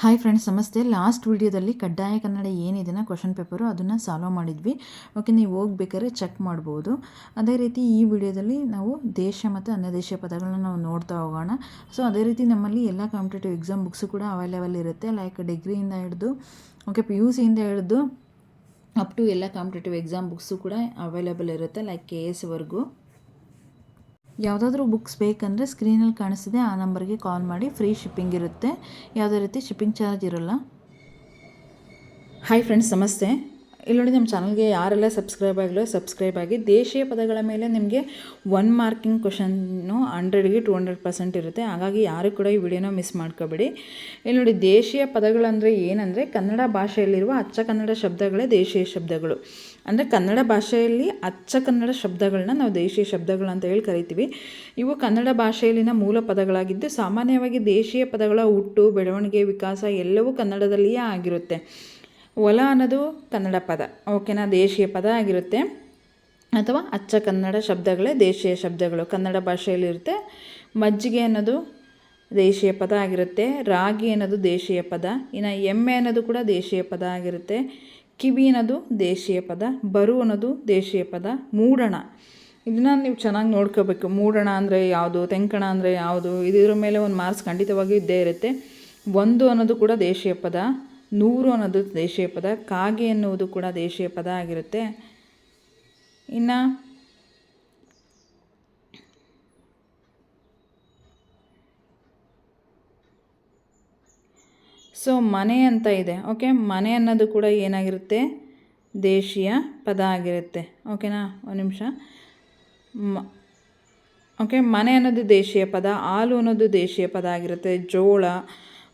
Hi friends ನಮಸ್ತೆ. Last ವಿಡಿಯೋದಲ್ಲಿ ಕಡ್ಡಾಯ ಕನ್ನಡ ಏನಿದೆನಾ ಕ್ವಶನ್ ಪೇಪರು ಅದನ್ನು ಸಾಲ್ವ್ ಮಾಡಿದ್ವಿ. ಓಕೆ ನೀವು ಹೋಗ್ಬೇಕಾದ್ರೆ ಚೆಕ್ ಮಾಡ್ಬೋದು. ಅದೇ ರೀತಿ ಈ ವಿಡಿಯೋದಲ್ಲಿ ನಾವು ದೇಶ ಮತ್ತು ಅನ್ಯದೇಶ ಪದಗಳನ್ನು ನಾವು ನೋಡ್ತಾ ಹೋಗೋಣ. ಸೊ ಅದೇ ರೀತಿ ನಮ್ಮಲ್ಲಿ ಎಲ್ಲ ಕಾಂಪಿಟೇಟಿವ್ ಎಕ್ಸಾಮ್ ಬುಕ್ಸು ಕೂಡ ಅವೈಲೇಬಲ್ ಇರುತ್ತೆ. ಲೈಕ್ ಡಿಗ್ರಿಯಿಂದ ಹಿಡಿದು ಓಕೆ ಪಿ ಯು ಸಿಯಿಂದ ಹಿಡಿದು ಅಪ್ ಟು ಎಲ್ಲ ಕಾಂಪಿಟೇಟಿವ್ ಎಕ್ಸಾಮ್ ಬುಕ್ಸು ಕೂಡ ಅವೈಲೇಬಲ್ ಇರುತ್ತೆ. ಲೈಕ್ ಕೆ ಎಸ್ವರೆಗೂ ಯಾವುದಾದ್ರೂ ಬುಕ್ಸ್ ಬೇಕಂದರೆ ಸ್ಕ್ರೀನಲ್ಲಿ ಕಾಣಿಸಿದೆ ಆ ನಂಬರ್ಗೆ ಕಾಲ್ ಮಾಡಿ, ಫ್ರೀ ಶಿಪ್ಪಿಂಗ್ ಇರುತ್ತೆ. ಯಾವುದೇ ರೀತಿ ಶಿಪ್ಪಿಂಗ್ ಚಾರ್ಜ್ ಇರೋಲ್ಲ. ಹಾಯ್ ಫ್ರೆಂಡ್ಸ್, ನಮಸ್ತೆ. ಇಲ್ಲಿ ನೋಡಿ ನಮ್ಮ ಚಾನಲ್ಗೆ ಯಾರೆಲ್ಲ ಸಬ್ಸ್ಕ್ರೈಬ್ ಆಗಲೋ ಸಬ್ಸ್ಕ್ರೈಬ್ ಆಗಿ. ದೇಶೀಯ ಪದಗಳ ಮೇಲೆ ನಿಮಗೆ ಒನ್ ಮಾರ್ಕಿಂಗ್ ಕ್ವಶನ್ನು ಹಂಡ್ರೆಡ್ಗೆ ಟು ಹಂಡ್ರೆಡ್ ಪರ್ಸೆಂಟ್ ಇರುತ್ತೆ. ಹಾಗಾಗಿ ಯಾರು ಕೂಡ ಈ ವಿಡಿಯೋನ ಮಿಸ್ ಮಾಡ್ಕೋಬೇಡಿ. ಇಲ್ಲಿ ನೋಡಿ, ದೇಶೀಯ ಪದಗಳಂದರೆ ಏನಂದರೆ ಕನ್ನಡ ಭಾಷೆಯಲ್ಲಿರುವ ಅಚ್ಚ ಕನ್ನಡ ಶಬ್ದಗಳೇ ದೇಶೀಯ ಶಬ್ದಗಳು. ಅಂದರೆ ಕನ್ನಡ ಭಾಷೆಯಲ್ಲಿ ಅಚ್ಚ ಕನ್ನಡ ಶಬ್ದಗಳನ್ನ ನಾವು ದೇಶೀಯ ಶಬ್ದಗಳು ಅಂತ ಹೇಳಿ ಕರಿತೀವಿ. ಇವು ಕನ್ನಡ ಭಾಷೆಯಲ್ಲಿನ ಮೂಲ ಪದಗಳಾಗಿದ್ದು ಸಾಮಾನ್ಯವಾಗಿ ದೇಶೀಯ ಪದಗಳ ಹುಟ್ಟು, ಬೆಳವಣಿಗೆ, ವಿಕಾಸ ಎಲ್ಲವೂ ಕನ್ನಡದಲ್ಲಿಯೇ ಆಗಿರುತ್ತೆ. ಒಲ ಅನ್ನೋದು ಕನ್ನಡ ಪದ, ಓಕೆನಾ? ದೇಶೀಯ ಪದ ಆಗಿರುತ್ತೆ. ಅಥವಾ ಅಚ್ಚ ಕನ್ನಡ ಶಬ್ದಗಳೇ ದೇಶೀಯ ಶಬ್ದಗಳು, ಕನ್ನಡ ಭಾಷೆಯಲ್ಲಿರುತ್ತೆ. ಮಜ್ಜಿಗೆ ಅನ್ನೋದು ದೇಶೀಯ ಪದ ಆಗಿರುತ್ತೆ. ರಾಗಿ ಅನ್ನೋದು ದೇಶೀಯ ಪದ. ಇನ್ನು ಎಮ್ಮೆ ಅನ್ನೋದು ಕೂಡ ದೇಶೀಯ ಪದ ಆಗಿರುತ್ತೆ. ಕಿವಿ ಅನ್ನೋದು ದೇಶೀಯ ಪದ, ಬರು ಅನ್ನೋದು ದೇಶೀಯ ಪದ, ಮೂಡಣ. ಇದನ್ನ ನೀವು ಚೆನ್ನಾಗಿ ನೋಡ್ಕೋಬೇಕು. ಮೂಡಣ ಅಂದರೆ ಯಾವುದು, ತೆಂಕಣ ಅಂದರೆ ಯಾವುದು, ಇದರ ಮೇಲೆ ಒಂದು ಮಾರ್ಕ್ಸ್ ಖಂಡಿತವಾಗಿಯೂ ಇದ್ದೇ ಇರುತ್ತೆ. ಒಂದು ಅನ್ನೋದು ಕೂಡ ದೇಶೀಯ ಪದ, ನೂರು ಅನ್ನೋದು ದೇಶೀಯ ಪದ, ಕಾಗೆ ಎನ್ನುವುದು ಕೂಡ ದೇಶೀಯ ಪದ ಆಗಿರುತ್ತೆ. ಇನ್ನು ಸೊ ಮನೆ ಅಂತ ಇದೆ ಓಕೆ ಮನೆ ಅನ್ನೋದು ಕೂಡ ಏನಾಗಿರುತ್ತೆ? ದೇಶೀಯ ಪದ ಆಗಿರುತ್ತೆ ಓಕೆನಾ ಒಂದು ನಿಮಿಷ. ಓಕೆ ಮನೆ ಅನ್ನೋದು ದೇಶೀಯ ಪದ, ಹಾಲು ಅನ್ನೋದು ದೇಶೀಯ ಪದ ಆಗಿರುತ್ತೆ, ಜೋಳ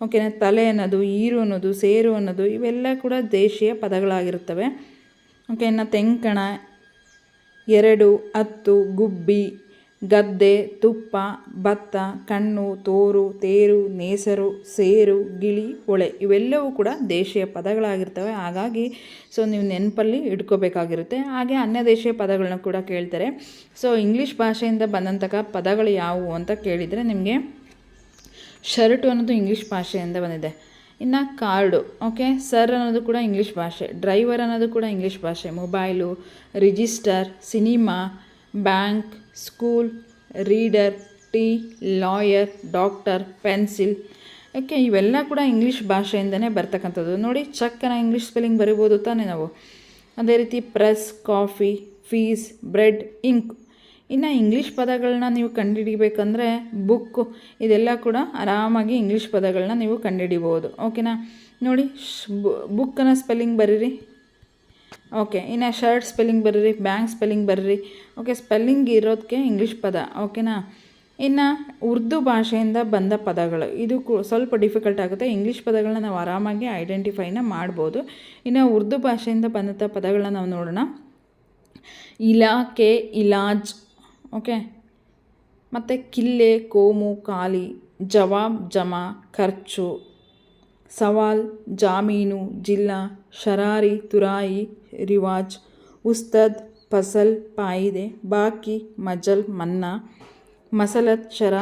ಓಕೆನಾ ತಲೆ ಅನ್ನೋದು, ಈರು ಅನ್ನೋದು, ಸೇರು ಅನ್ನೋದು, ಇವೆಲ್ಲ ಕೂಡ ದೇಶೀಯ ಪದಗಳಾಗಿರುತ್ತವೆ. ಓಕೆ ಇನ್ನು ತೆಂಕಣ, ಎರಡು, ಹತ್ತು, ಗುಬ್ಬಿ ಗದ್ದೆ, ತುಪ್ಪ, ಭತ್ತ, ಕಣ್ಣು, ತೋರು, ತೇರು, ನೇಸರು, ಸೇರು, ಗಿಳಿ ಒಳೆ ಇವೆಲ್ಲವೂ ಕೂಡ ದೇಶೀಯ ಪದಗಳಾಗಿರ್ತವೆ. ಹಾಗಾಗಿ ಸೊ ನೀವು ನೆನಪಲ್ಲಿ ಇಟ್ಕೋಬೇಕಾಗಿರುತ್ತೆ. ಹಾಗೆ ಅನ್ಯ ದೇಶೀಯ ಪದಗಳನ್ನ ಕೂಡ ಕೇಳ್ತಾರೆ. ಸೊ ಇಂಗ್ಲೀಷ್ ಭಾಷೆಯಿಂದ ಬಂದಂತಹ ಪದಗಳು ಯಾವುವು ಅಂತ ಕೇಳಿದರೆ ನಿಮಗೆ ಶರ್ಟು ಅನ್ನೋದು ಇಂಗ್ಲೀಷ್ ಭಾಷೆಯಿಂದ ಬಂದಿದೆ. ಇನ್ನು ಕಾರ್ಡು, ಓಕೆ? ಸರ್ ಅನ್ನೋದು ಕೂಡ ಇಂಗ್ಲೀಷ್ ಭಾಷೆ. ಡ್ರೈವರ್ ಅನ್ನೋದು ಕೂಡ ಇಂಗ್ಲೀಷ್ ಭಾಷೆ. Mobile, register, cinema, bank school, reader, tea, lawyer, doctor, pencil. Okay ಇವೆಲ್ಲ ಕೂಡ ಇಂಗ್ಲೀಷ್ ಭಾಷೆಯಿಂದನೇ ಬರ್ತಕ್ಕಂಥದ್ದು. ನೋಡಿ, ಚಕ್ಕನ ಇಂಗ್ಲೀಷ್ ಸ್ಪೆಲ್ಲಿಂಗ್ ಬರಿಬೋದು ತಾನೇ ನಾವು. ಅದೇ ರೀತಿ press, coffee, fees, bread, ink. ಇನ್ನು ಇಂಗ್ಲೀಷ್ ಪದಗಳನ್ನ ನೀವು ಕಂಡುಹಿಡಿಬೇಕಂದ್ರೆ ಬುಕ್ಕು ಇದೆಲ್ಲ ಕೂಡ ಆರಾಮಾಗಿ ಇಂಗ್ಲೀಷ್ ಪದಗಳನ್ನ ನೀವು ಕಂಡುಹಿಡಿಬೋದು ಓಕೆನಾ? ನೋಡಿ ಬುಕ್ಕನ್ನು ಸ್ಪೆಲ್ಲಿಂಗ್ ಬರೀರಿ. ಓಕೆ ಇನ್ನು ಶರ್ಟ್ ಸ್ಪೆಲ್ಲಿಂಗ್ ಬರ್ರಿ ಬ್ಯಾಂಕ್ ಸ್ಪೆಲ್ಲಿಂಗ್ ಬರ್ರಿ. ಓಕೆ ಸ್ಪೆಲ್ಲಿಂಗ್ ಇರೋದಕ್ಕೆ ಇಂಗ್ಲೀಷ್ ಪದ ಓಕೆನಾ ಇನ್ನು ಉರ್ದು ಭಾಷೆಯಿಂದ ಬಂದ ಪದಗಳು, ಇದು ಸ್ವಲ್ಪ ಡಿಫಿಕಲ್ಟ್ ಆಗುತ್ತೆ. ಇಂಗ್ಲೀಷ್ ಪದಗಳನ್ನ ನಾವು ಆರಾಮಾಗಿ ಐಡೆಂಟಿಫೈನ ಮಾಡ್ಬೋದು. ಇನ್ನು ಉರ್ದು ಭಾಷೆಯಿಂದ ಬಂದಂಥ ಪದಗಳನ್ನ ನಾವು ನೋಡೋಣ. ಇಲಾಖೆ, ಇಲಾಜ್ ಓಕೆ ಮತ್ತು ಕಿಲ್ಲೆ, ಕೋಮು, ಖಾಲಿ, ಜವಾಬ್, ಜಮಾ, ಖರ್ಚು. ಸವಾಲ್, ಜಾಮೀನು, ಜಿಲ್ಲಾ, ಶರಾರಿ, ತುರಾಯಿ, ರಿವಾಜ್, ಉಸ್ತದ್, ಫಸಲ್, ಪಾಯಿದೆ, ಬಾಕಿ, ಮಜಲ್, ಮನ್ನಾ, ಮಸಲತ್, ಶರ,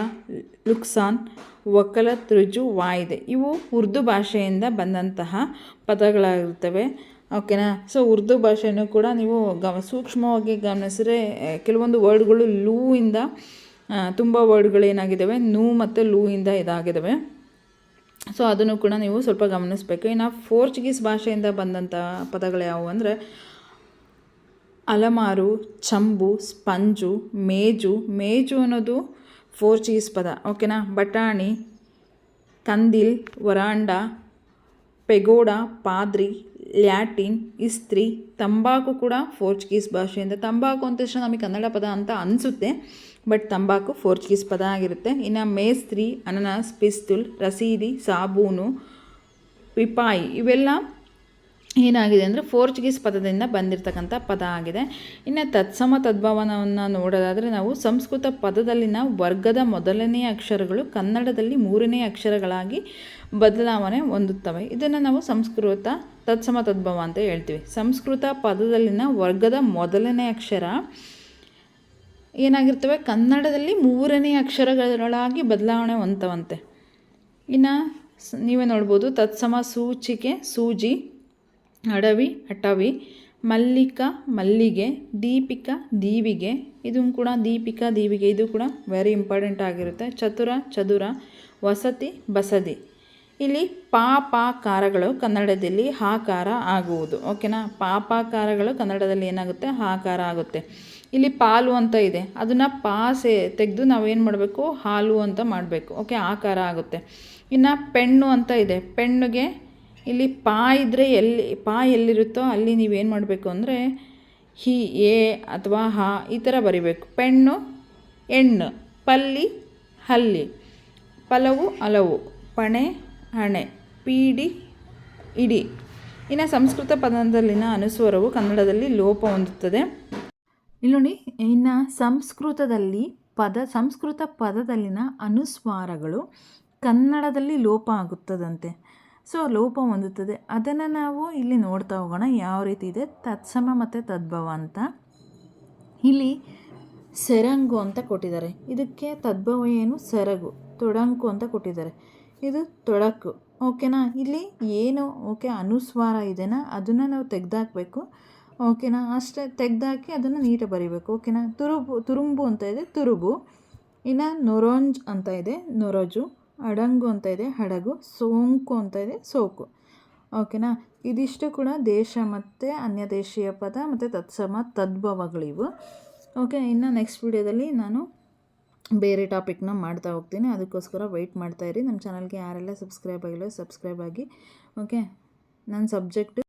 ಲುಕ್ಸಾನ್, ವಕಲತ್, ರುಜು, ವಾಯಿದೆ. ಇವು ಉರ್ದು ಭಾಷೆಯಿಂದ ಬಂದಂತಹ ಪದಗಳಾಗಿರ್ತವೆ. ಓಕೆನಾ? ಸೊ, ಉರ್ದು ಭಾಷೆಯನ್ನು ಕೂಡ ನೀವು ಗಮ, ಸೂಕ್ಷ್ಮವಾಗಿ ಗಮನಿಸಿದ್ರೆ ಕೆಲವೊಂದು ವರ್ಡ್ಗಳು ಲೂ ಇಂದ ತುಂಬ ವರ್ಡ್ಗಳು ಏನಾಗಿದ್ದಾವೆ ನೂ ಮತ್ತು ಲೂ ಇಂದ ಇದಾಗಿದ್ದಾವೆ. ಸೊ ಅದನ್ನು ಕೂಡ ನೀವು ಸ್ವಲ್ಪ ಗಮನಿಸಬೇಕು. ಇನ್ನು ಪೋರ್ಚುಗೀಸ್ ಭಾಷೆಯಿಂದ ಬಂದಂಥ ಪದಗಳು ಯಾವುವು ಅಂದರೆ ಅಲಮಾರು, ಚಂಬು, ಸ್ಪಂಜು, ಮೇಜು. ಮೇಜು ಅನ್ನೋದು ಪೋರ್ಚುಗೀಸ್ ಪದ ಓಕೆನಾ ಬಟಾಣಿ ಕಂದಿಲ್ ವರಾಂಡ, ಪೆಗೋಡ, ಪಾದ್ರಿ, ಲ್ಯಾಟಿನ್, ಇಸ್ತ್ರಿ. ತಂಬಾಕು ಕೂಡ ಪೋರ್ಚುಗೀಸ್ ಭಾಷೆಯಿಂದ. ತಂಬಾಕು ಅಂತ ನಮಗೆ ಕನ್ನಡ ಪದ ಅಂತ ಅನಿಸುತ್ತೆ. ಬಟ್ ತಂಬಾಕು ಪೋರ್ಚುಗೀಸ್ ಪದ ಆಗಿರುತ್ತೆ. ಇನ್ನು ಮೇಸ್ತ್ರಿ, ಅನನಾಸ್, ಪಿಸ್ತುಲ್, ರಸೀದಿ, ಸಾಬೂನು, ಪಿಪಾಯಿ ಇವೆಲ್ಲ ಏನಾಗಿದೆ ಅಂದರೆ ಪೋರ್ಚುಗೀಸ್ ಪದದಿಂದ ಬಂದಿರತಕ್ಕಂಥ ಪದ ಆಗಿದೆ. ಇನ್ನು ತತ್ಸಮ ತದ್ಭವನವನ್ನು ನೋಡೋದಾದರೆ ನಾವು ಸಂಸ್ಕೃತ ಪದದಲ್ಲಿನ ವರ್ಗದ ಮೊದಲನೇ ಅಕ್ಷರಗಳು ಕನ್ನಡದಲ್ಲಿ ಮೂರನೇ ಅಕ್ಷರಗಳಾಗಿ ಬದಲಾವಣೆ ಹೊಂದುತ್ತವೆ. ಇದನ್ನು ನಾವು ಸಂಸ್ಕೃತ ತತ್ಸಮ ತದ್ಭವ ಅಂತ ಹೇಳ್ತೀವಿ. ಸಂಸ್ಕೃತ ಪದದಲ್ಲಿನ ವರ್ಗದ ಮೊದಲನೇ ಅಕ್ಷರ ಏನಾಗಿರ್ತವೆ? ಕನ್ನಡದಲ್ಲಿ ಮೂರನೇ ಅಕ್ಷರಗಳಾಗಿ ಬದಲಾವಣೆ ಹೊಂತವಂತೆ ಇನ್ನು ನೀವೇ ನೋಡ್ಬೋದು, ತತ್ಸಮ, ಸೂಚಿಕೆ, ಸೂಜಿ, ಅಡವಿ, ಅಟವಿ, ಮಲ್ಲಿಕ, ಮಲ್ಲಿಗೆ, ದೀಪಿಕಾ, ದೀವಿಗೆ ಇದು ಕೂಡ ದೀಪಿಕಾ, ದೀವಿಗೆ, ಇದು ಕೂಡ ವೆರಿ ಇಂಪಾರ್ಟೆಂಟ್ ಆಗಿರುತ್ತೆ. ಚತುರ, ಚದುರ, ವಸತಿ, ಬಸದಿ. ಇಲ್ಲಿ ಪಾಪಾಕಾರಗಳು ಕನ್ನಡದಲ್ಲಿ ಹಾಕಾರ ಆಗುವುದು. ಓಕೆನಾ ಪಾಪಾಕಾರಗಳು ಕನ್ನಡದಲ್ಲಿ ಏನಾಗುತ್ತೆ? ಹಾಕಾರ ಆಗುತ್ತೆ. ಇಲ್ಲಿ ಪಾಲು ಅಂತ ಇದೆ. ಅದನ್ನು ಪಾಸೆ ತೆಗೆದು ನಾವೇನು ಮಾಡಬೇಕು? ಹಾಲು ಅಂತ ಮಾಡಬೇಕು. ಓಕೆ ಆಕಾರ ಆಗುತ್ತೆ. ಇನ್ನು ಪೆಣ್ಣು ಅಂತ ಇದೆ. ಪೆಣ್ಣುಗೆ ಇಲ್ಲಿ ಪಾ ಇದ್ದರೆ ಎಲ್ಲಿ, ಪಾ ಎಲ್ಲಿರುತ್ತೋ ಅಲ್ಲಿ ನೀವೇನು ಮಾಡಬೇಕು ಅಂದರೆ ಹಿ, ಎ ಅಥವಾ ಹ ಈ ಥರ ಬರಿಬೇಕು. ಪೆಣ್ಣು, ಎಣ್ಣು, ಪಲ್ಲಿ, ಹಲ್ಲಿ. ಪಲವು ಹಲವು ಪಣೆ ಹಣೆ, ಪೀಡಿ, ಇಡಿ. ಇನ್ನು ಸಂಸ್ಕೃತ ಪದದಲ್ಲಿನ ಅನುಸ್ವರವು ಕನ್ನಡದಲ್ಲಿ ಲೋಪ ಹೊಂದುತ್ತದೆ. ಇಲ್ಲಿ ನೋಡಿ, ಇನ್ನು ಸಂಸ್ಕೃತದಲ್ಲಿ ಪದ, ಸಂಸ್ಕೃತ ಪದದಲ್ಲಿನ ಅನುಸ್ವಾರಗಳು ಕನ್ನಡದಲ್ಲಿ ಲೋಪ ಆಗುತ್ತದಂತೆ. ಸೊ, ಲೋಪ ಹೊಂದುತ್ತದೆ. ಅದನ್ನು ನಾವು ಇಲ್ಲಿ ನೋಡ್ತಾ ಹೋಗೋಣ, ಯಾವ ರೀತಿ ಇದೆ. ತತ್ಸಮ ಮತ್ತು ತದ್ಭವ ಅಂತ. ಇಲ್ಲಿ ಸೆರಂಗು ಅಂತ ಕೊಟ್ಟಿದ್ದಾರೆ. ಇದಕ್ಕೆ ತದ್ಭವ ಏನು? ಸೆರಗು, ತೊಡಂಕು ಅಂತ ಕೊಟ್ಟಿದ್ದಾರೆ. ಇದು ತೊಡಕು. ಓಕೆನಾ? ಇಲ್ಲಿ ಏನು? ಓಕೆ, ಅನುಸ್ವಾರ ಇದೆನಾ? ಅದನ್ನು ನಾವು ತೆಗೆದಾಕಬೇಕು. ಓಕೆನಾ? ಅಷ್ಟೇ, ತೆಗೆದಾಕಿ ಅದನ್ನು ನೀಟಾಗಿ ಬರಿಬೇಕು. ಓಕೆನಾ? ತುರುಬು, ತುರುಂಬು ಅಂತ ಇದೆ. ತುರುಬು. ಇನ್ನು ನೊರೊಂಜ್ ಅಂತ ಇದೆ. ನೊರಜು. ಅಡಂಗು ಅಂತ ಇದೆ. ಹಡಗು. ಸೋಂಕು ಅಂತ ಇದೆ. ಸೋಕು. ಓಕೆನಾ? ಇದಿಷ್ಟು ಕೂಡ ದೇಶ ಮತ್ತು ಅನ್ಯ ದೇಶೀಯ ಪದ ಮತ್ತು ತತ್ಸಮ, ತದ್ಭವಗಳಿವು. ಓಕೆ, ಇನ್ನು ನೆಕ್ಸ್ಟ್ ವಿಡಿಯೋದಲ್ಲಿ ನಾನು ಬೇರೆ ಟಾಪಿಕ್ನ ಮಾಡ್ತಾ ಹೋಗ್ತೀನಿ. ಅದಕ್ಕೋಸ್ಕರ ವೆಯ್ಟ್ ಮಾಡ್ತಾಯಿರಿ ನಮ್ಮ ಚಾನಲ್ಗೆ ಯಾರೆಲ್ಲ ಸಬ್ಸ್ಕ್ರೈಬ್ ಆಗಿಲ್ಲ ಸಬ್ಸ್ಕ್ರೈಬ್ ಆಗಿ. ಓಕೆ ನನ್ನ ಸಬ್ಜೆಕ್ಟ್